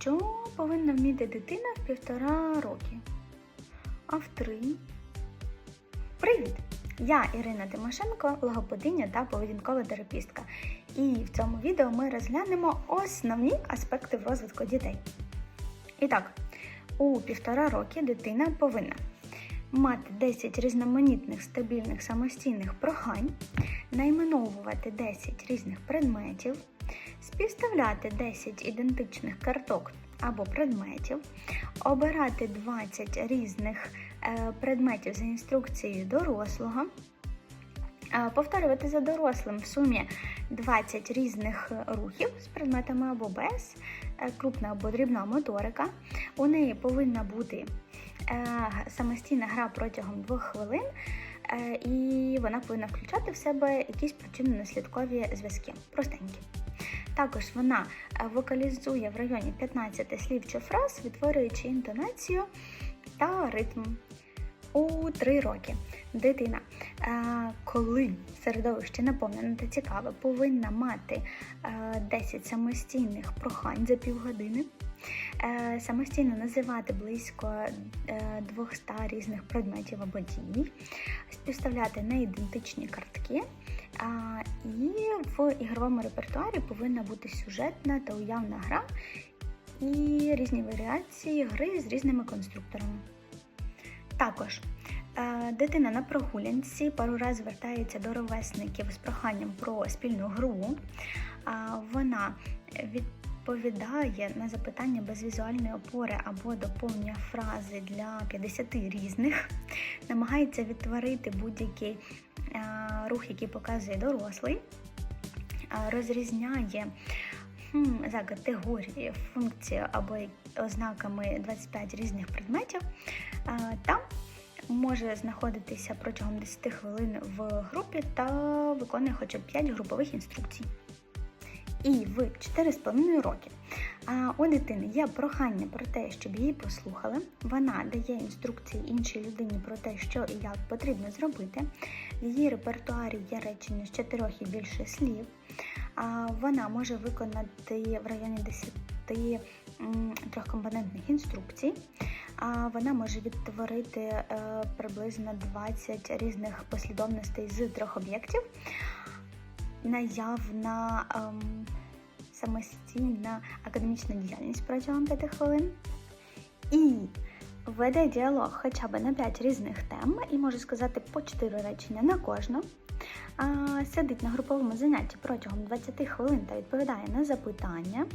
Що повинна вміти дитина в півтора роки? А в три? Привіт! Я Ірина Тимошенко, логопединя та поведінкова терапістка. І в цьому відео ми розглянемо основні аспекти в розвитку дітей. І так, у півтора роки дитина повинна мати 10 різноманітних стабільних самостійних прохань, найменовувати 10 різних предметів, співставляти 10 ідентичних карток або предметів, обирати 20 різних е, предметів за інструкцією дорослого, е, повторювати за дорослим в сумі 20 різних рухів з предметами або без, е, крупна або дрібна моторика. У неї повинна бути е, самостійна гра протягом 2 хвилин. е, І вона повинна включати в себе якісь причинно-наслідкові зв'язки. Простенькі. Також вона е, вокалізує в районі 15 слів чи фраз, відтворюючи інтонацію та ритм. У 3 роки дитина, е, коли середовище наповнене та цікаве, повинна мати е, 10 самостійних прохань за півгодини, е, самостійно називати близько е, 200 різних предметів або дій, співставляти неідентичні картки. І в ігровому репертуарі повинна бути сюжетна та уявна гра і різні варіації гри з різними конструкторами. Також е, дитина на прогулянці пару разів звертається до ровесників з проханням про спільну гру. Вона Вона відповідає на запитання без візуальної опори або доповнює фрази для 50 різних, намагається відтворити будь-який е, рух, який показує дорослий, е, розрізняє за категорією, функцією або ознаками 25 різних предметів е, та може знаходитися протягом 10 хвилин в групі та виконує хоча б 5 групових інструкцій. І в 4,5 роки у дитини є прохання про те, щоб її послухали. Вона дає інструкції іншій людині про те, що і як потрібно зробити. В її репертуарі є речення з 4 і більше слів. Вона може виконати в районі 10 м, трьохкомпонентних інструкцій. Вона може відтворити е, приблизно 20 різних послідовностей з трьох об'єктів. Наявна ем, самостійна академічна діяльність протягом 5 хвилин. І веде діалог хоча б на 5 різних тем і може сказати по 4 речення на кожну. Сидить на груповому занятті протягом 20 хвилин та відповідає на запитання.